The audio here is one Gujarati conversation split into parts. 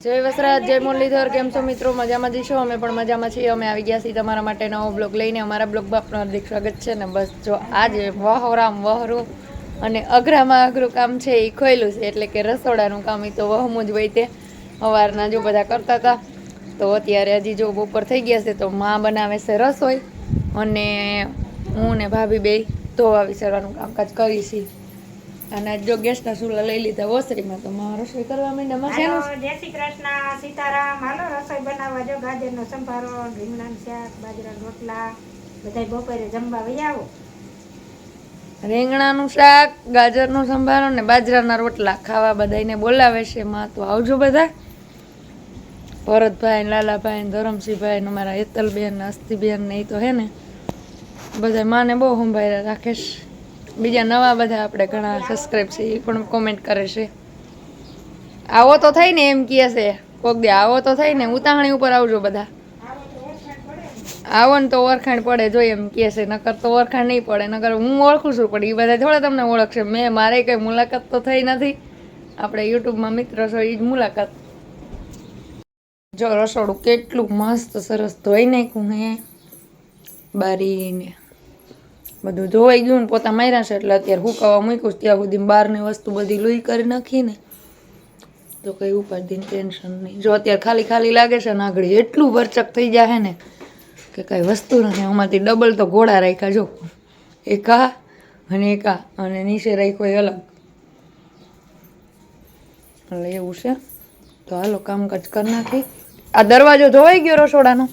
જય વસરાજ, જય મુરલીધર, કેમ છો મિત્રો? મજામાં જઈશું અમે પણ મજામાં છીએ. અમે આવી ગયા છીએ તમારા માટે નવો બ્લોગ લઈને. અમારા બ્લોગમાં પણ હાર્દિક સ્વાગત છે ને બસ જો આજે વહોરામ વહરું અને અઘરામાં અઘરું કામ છે એ ખોયલું છે. એટલે કે રસોડાનું કામ એ તો વહમું જ હોય તે સવારના જો બધા કરતા હતા, તો અત્યારે હજી જો બપોર થઈ ગયા છે, તો મા બનાવે છે રસોઈ. અને હું ને ભાભી બે ધોવા વિસરવાનું કામકાજ કરી છીએ અને જો ગેસના ચૂલા લઈ લીધા ઓસરીમાં તો માં રસોઈ કરવા માંડે માં શેનું જય શ્રી કૃષ્ણ સીતારામ. હાલો રસોઈ બનાવવા જો ગાજરનો સંભારો રીંગણાનું શાક બાજરાના રોટલા બધા બપોરે જમવા વહી આવો. રીંગણાનું શાક ગાજરનો સંભારો ને બાજરાના રોટલા ખાવા બધાને બોલાવે છે માં. તો આવજો બધા. ભરતભાઈ લાલાભાઈ ધરમસિંહભાઈ ને અમારા હેતલબેન અસ્તિબેન ને એ તો હે ને. બધા માને બહુ સંભાળ્યા રાખે છે. બીજા નવા બધા આપણે ઘણા સબસ્ક્રાઈબ છે, એ પણ કોમેન્ટ કરે છે. આવો તો થાય ને એમ કહે છે, કોક દે આવો તો થાય ને ઉતાહણી ઉપર આવજો બધા. આવો ને તો ઓળખાણ પડે જોઈએ એમ કહે છે, નકર તો ઓળખાણ નહીં પડે, નકર હું ઓળખું છું, પણ એ બધા થોડા તમને ઓળખશે. મેં, મારે કંઈ મુલાકાત તો થઈ નથી. આપણે યુટ્યુબમાં મિત્ર છો એ જ મુલાકાત. જો રસોડું કેટલું મસ્ત, સરસ ધોઈ નાખ્યું હે. બારીને. બધું ધોવાઈ ગયું ને પોતા માર્યા છે એટલે અત્યારે હુકાવા મૂક્યું ત્યાં સુધી બહારની વસ્તુ બધી લુઈ કરી નાખીને તો કંઈ ઉપાડીને ટેન્શન નહીં. જો અત્યારે ખાલી ખાલી લાગે છે ને આગળ એટલું વરચક થઈ જાય ને કે કાંઈ વસ્તુ નથી. આમાંથી ડબલ તો ઘોડા રાખ્યા જો. એક આ અને એક આ. અને નીચે રાખ્યો એ અલગ. એટલે એવું છે. તો હાલો કામકાજ કરી નાખી. આ દરવાજો ધોવાઈ ગયો રસોડાનો?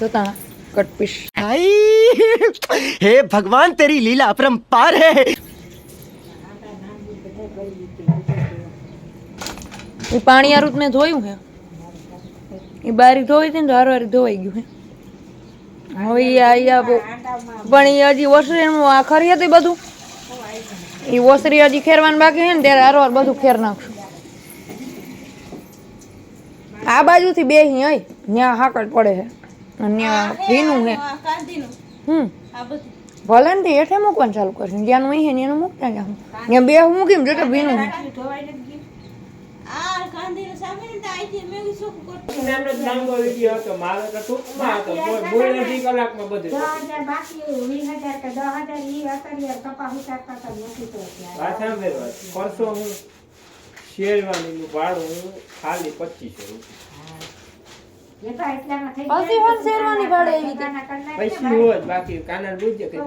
જોતા કટપીસ હે ભગવાન તેરી લીલા અપરંપાર હે એ પાણી આરુત મેં ધોયું હે એ બારી ધોઈ હતી ને હારો હારી ધોવાઈ ગયું હે હવે અહીંયા પણ એ હજી ઓસરીનું આ ખરી હતી બધું। એ ઓસરી હજી ખેરવાનું બાકી હે ને ત્યારે હારો બધું ખેર નાખશું. આ બાજુથી બે અહીં ત્યાં હાકડ પડે છે અને ત્યાં ભીનું હે હમ. ભલે ને તે હેઠે મૂકવાનું ચાલુ કરશું. જ્યાંનું અહીં છે ને એનું મૂકતા જાઉં ત્યાં બે હું મૂકીને જોકે ભીનું હે હું શેરવાનીનું ભાડું ખાલી પચીસો રૂપિયા. પછી. પણ શેરવાની ભાડે એવી બધાના કરી પૈસી હોય બાકી કાનર બુજે તો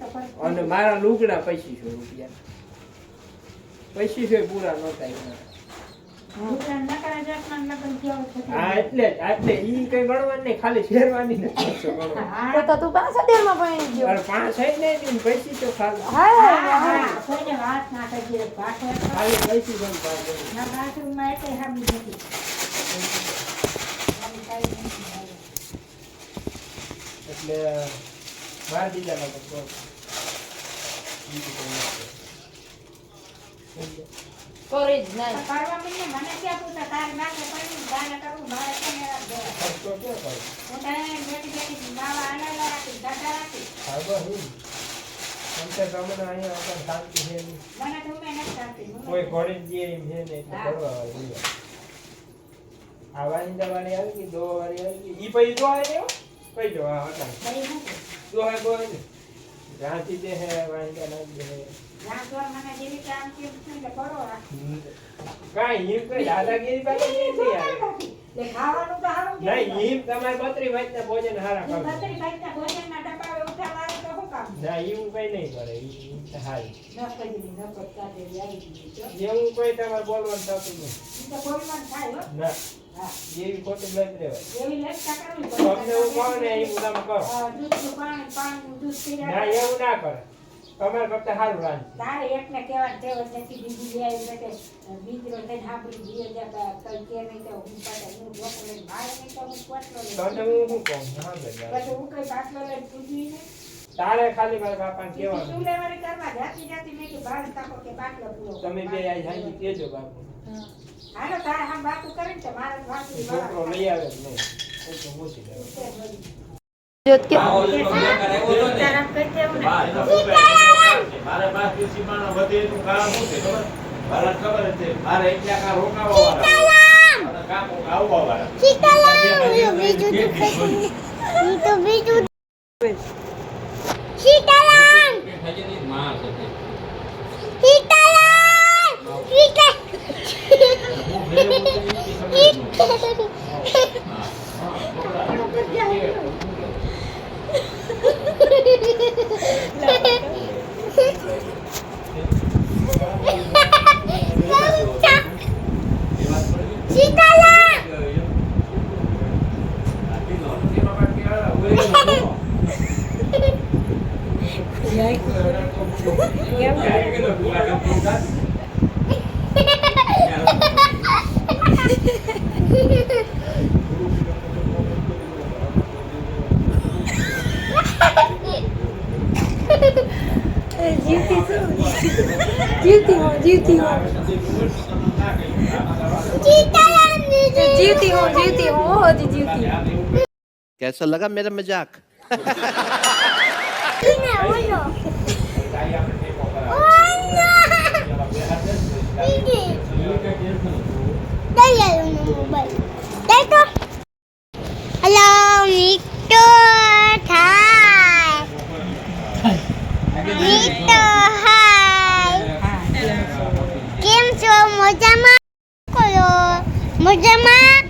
તો પછી. અને મારા લુગડા પૈસી રૂપિયા પૂરા ન જાતના લગ્ન કેવું છે તે. હા એટલે એટલે ઈ કઈ ગણવાનું નહીં ખાલી શેરવાની ને તો તું પાંચ પણ ગયો પાંચ છે જ નહીં ને પૈસી ખાલી હા હા, હા, કોઈને વાત ના કરીએ. તો ખાલી ને ગણવાનું. ના બાથરૂમમાં એટલે હામી નથી. એટલે બાર બીજા લાગે કહો. બીજું કરી જ નહીં કરવા માંડે, મને ક્યાં પૂછે, તારે નાકે પડી, તારે કરવું, મારે કેમ એવા જ દેવા. ખર્ચો ક્યાં હું તારે બેઠી બેઠી માવા આલેલા રાખી, દાદા રાખી. હા, બસ ઈ. આમ તમને અહીંયા આપણને શાંતિ છે મને તો ઉમે નથી ચાલતી. કોઈ ઘોડીને દે એમ છે કરવા વાળી ઈ. આ વાંદા વાળી આવી ગઈ, દો વાળી આવી. ઈ પછી આવે ને? કઈ જો, હા, હતા જો હે દોહાય રાતી દે હે, વાંદા ના દે. કાંઈ ઈમ કઈ દાદાગીરી પાસે નથી યાર. ખાવાનું તો હારું જ નહીં, હિમ તમારે બત્રી વાતના ભોજન હારા કરો. બત્રી ભાઈના ભોજનના ડબ્બા ઉઠાવવા આવે તો શું કામ? ના, એવું કઈ નહીં કરે. ઈ- હારી. ન કરી, ન કરતા આવી ગઈ એવું કોઈ તમારે બોલવાનું થતું નહીં. તો બોલવાનું થાય હો. ના, હા. ખોટી લઈ જ એવી લેખતા કરવી તમને હું કહું ને એવું તમે કરો. દૂધનું પાણી, પાણીનું દૂધ પી ના, એવું ના કરે. તમારે કરતા સારું રાંધે. તારે એકને કહેવાની ટેવ જ નથી. બીજી બીજરો કઈ કે નહીં તો હું પાછા હું ડોકો લઈને મારે નહીં તો હું પોટલો લઈને હું શું કહું? સાંભળે પછી હું કઈ પાટલો લઈને પૂછવી ને તારે ખાલી મારા બાપાને બીજી શું કહેવાનું લેવાની કરવા જાતી જાતી મેં કે બાર તાકો કે બાટલો પૂરો તમે બે આઈ સાંજે કેજો બાપુ હાલો તારે આમ વાતું કરે ને મારે વાતું છોકરો લઈ આવે જ નહીં હું મૂકી દઉં. જોત કે તારા કઈ દેવું ને મારે પાંચ દિવસથી વધે એનું કારણ શું છે ખબર? ભારત ખબર છે. મારે એકલા કા રોકાવા વાળા કામ આવવા વાળા સીતારામ બીજું તો કશું નહીં. ઈ તો બીજું સીતારામ સીતારામ સીતા સીતારામ જીવતી હો જીવતી હો સીતારામ દીદી જીવતી હો જીવતી હો હજી જીવતી कैसा लगा मेरा मजाक ને મજામાં?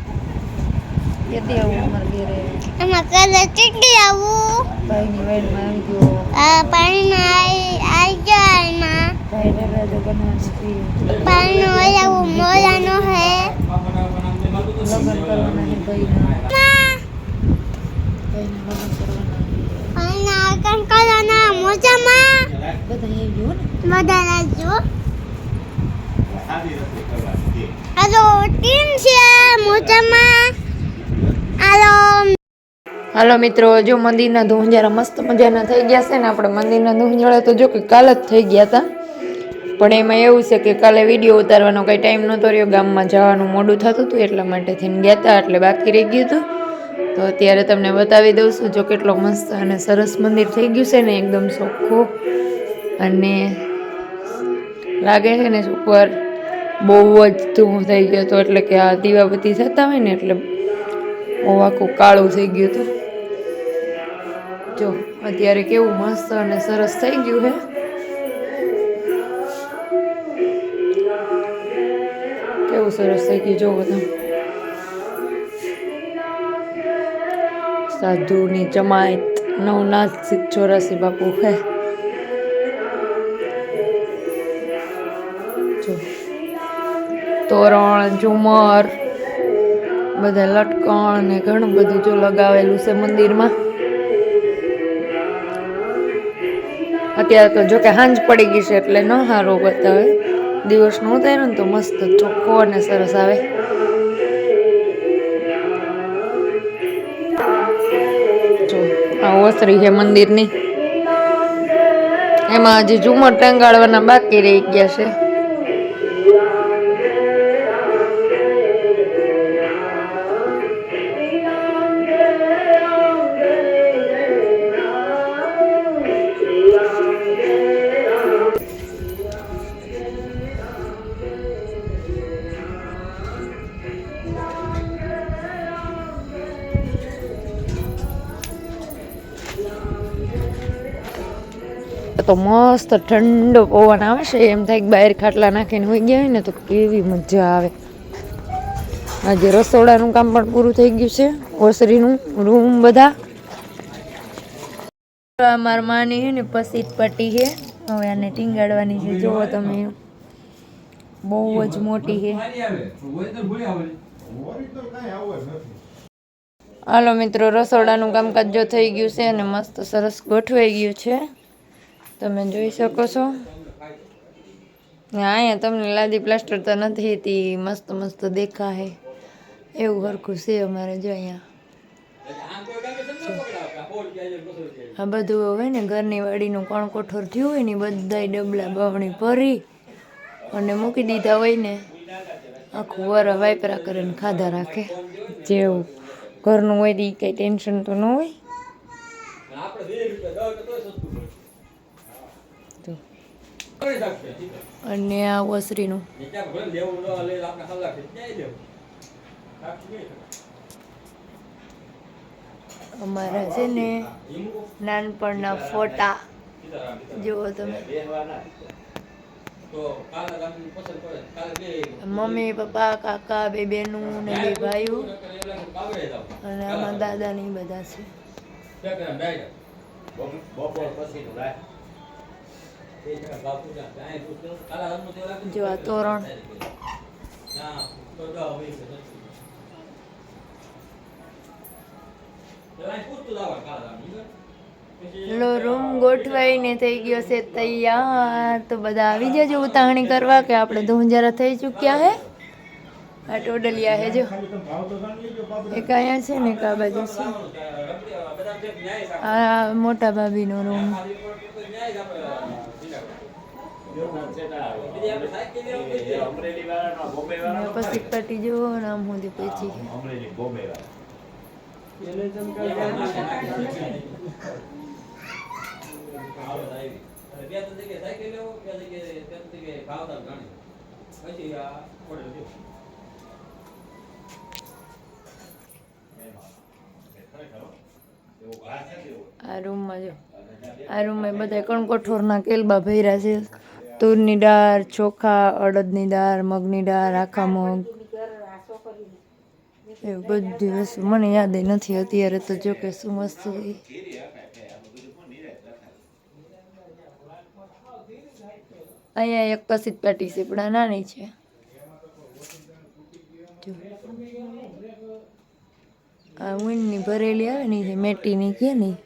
યદી આવું અમારા ઘેરે? આવું. ભાઈની વાઈડમાં આવી ગયો. આ પાણીમાં આવી આવી ગયો એમાં ભાઈ દરવાજો બનવાનું છે પાણીનો ઓલાવું મોલાનો હે. લગ્ન કરવાના છે ભાઈના. ભાઈના લગ્ન કરવાના. પાણીના આગળ કલરના મોજામાં? બધા એ ગયો ને? બધા લાગજો હાલો ટીમ છે મોજામાં હાલો હાલો મિત્રો, જો મંદિરના ધૂંજારા મસ્ત મજાના થઈ ગયા છે ને, આપણે મંદિરના ધૂંજાળા તો જો કે કાલ જ થઈ ગયા હતા. પણ એમાં એવું છે કે કાલે વીડિયો ઉતારવાનો કંઈ ટાઈમ નહોતો રહ્યો, ગામમાં જવાનું મોડું થતું હતું, એટલા માટે થઈને ગયા હતા, એટલે બાકી રહી ગયું હતું. તો અત્યારે તમને બતાવી દઉં છું, જો કેટલો મસ્ત અને સરસ મંદિર થઈ ગયું છે ને, એકદમ ચોખ્ખું અને લાગે છે ને, ઉપર બહુ જ ધૂમ થઈ ગયો હતો, એટલે કે આ દીવાબત્તી થતા હોય ને એટલે બહુ આખું કાળું થઈ ગયું હતું. જો, અત્યારે કેવું મસ્ત અને સરસ થઈ ગયું છે કેવું સરસ થઈ ગયું, જોવો તમે. સાધુની જમાયત નવનાથ ચોરાસી બાપુ હે. તોરણ, ઝુમર, બધા લટકણ ને ઘણું બધું જો લગાવેલું છે મંદિરમાં. અત્યારે તો જો કે હાંજ પડી ગઈ છે એટલે ન સારો બતાવે. દિવસનું ઉતાર્યું ને તો મસ્ત ચોખ્ખો અને સરસ આવે. આ ઓસરી છે મંદિરની. એમાં હજી ઝુમર ટંગાડવાના બાકી રહી ગયા છે. તો મસ્ત ઠંડો પવન આવે છે. એમ થાય કે બહાર ખાટલા નાખીને હોઈ ગયા હોય ને તો કેવી મજા આવે. આજે રસોડાનું કામ પણ પૂરું થઈ ગયું છે. ઓસરીનું રૂમ બધા. અમાર માની છે ને પસીત પટ્ટી છે હવે આને ટીંગાડવાની છે. જુઓ તમે. બહુ જ મોટી છે હાલો મિત્રો, રસોડાનું કામકાજ જો થઈ ગયું છે અને મસ્ત સરસ ગોઠવાઈ ગયું છે. તમે જોઈ શકો છો. અહીંયા તમને લાદી પ્લાસ્ટર તો નથી, તે મસ્ત મસ્ત દેખાય. એવું હરખું છે અમારે જો અહીંયા. આ બધું હોય ને ઘરની વાડીનું કોણ કોઠોર થયું હોય ને બધાય ડબલા બવણી ભરી અને મૂકી દીધા હોય ને, આખું વર વાયપરા કરીને ખાધા રાખે. જેવું ઘરનું હોય તે કંઈ ટેન્શન તો ન હોય તો અને આ ઓસરીનું. અમારા છે ને નાનપણના ફોટા. જુઓ તમે. મમ્મી, પપ્પા, કાકા, બે બેનું ને બે ભાઈઓ. અને આમાં દાદાની બધા છે. બધા છે જો આ તોરણ. લો રૂમ ગોઠવાઈને થઈ ગયો છે તૈયાર. તો બધા આવી જજો ઉતાવણી કરવા કે આપણે ધોંજારા થઈ ચૂક્યા હે. આ ટોડલિયા હે જો. એક અહીંયા છે ને એક આ બાજુ છે. આ મોટા ભાભીનો રૂમ. પછી પટી જો ને આમ સુધી પછી આ રૂમમાં જો. આ રૂમમાં બધા કણકોઠોરના કેલબા ભર્યા છે. તુરની દાળ ચોખા, અડદની દાળ મગની દાળ આખા મગ. એવું બધી વસ્તુ મને યાદ નથી અત્યારે તો જો કે શું વસ્તુ હોય. અહીંયા એક કસિત પેટી છે, પણ નાની છે. આ ઊનની ભરેલી આવે ને મેટીની કે નહીં?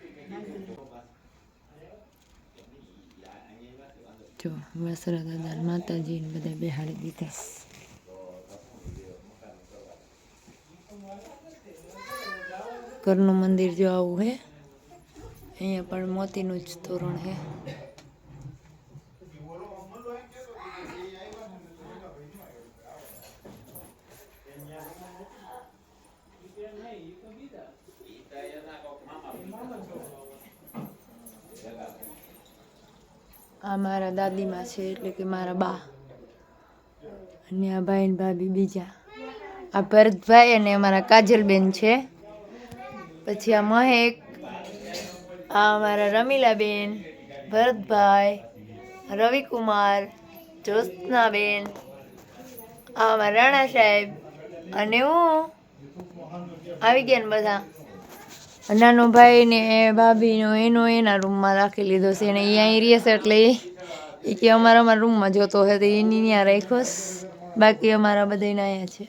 જો વસરા દાદા ને માતાજી ને બધા બેહાડી દીધા. ઘરનું મંદિર જો આવું હે, અહીંયા પણ મોતીનું જ તોરણ હે. આ મારા દાદીમાં છે એટલે કે મારા બા. અને આ ભાઈ ને ભાભી બીજા. આ ભરતભાઈ અને અમારા કાજલબેન છે. પછી આ મહેક, આ અમારા રમીલાબેન, ભરતભાઈ, રવિકુમાર, જ્યોત્સનાબેન, આ અમારા રાણા સાહેબ અને હું. આવી ગયા ને બધા. નાનો ભાઈ ને ભાભીનો એનો એના રૂમમાં રાખી લીધો છે અને એ અહીં રહે છે એટલે એ કે અમારા અમારા રૂમમાં જોતો તો એની ત્યાં રાખ્યો બાકી અમારા બધાને અહીંયા છે.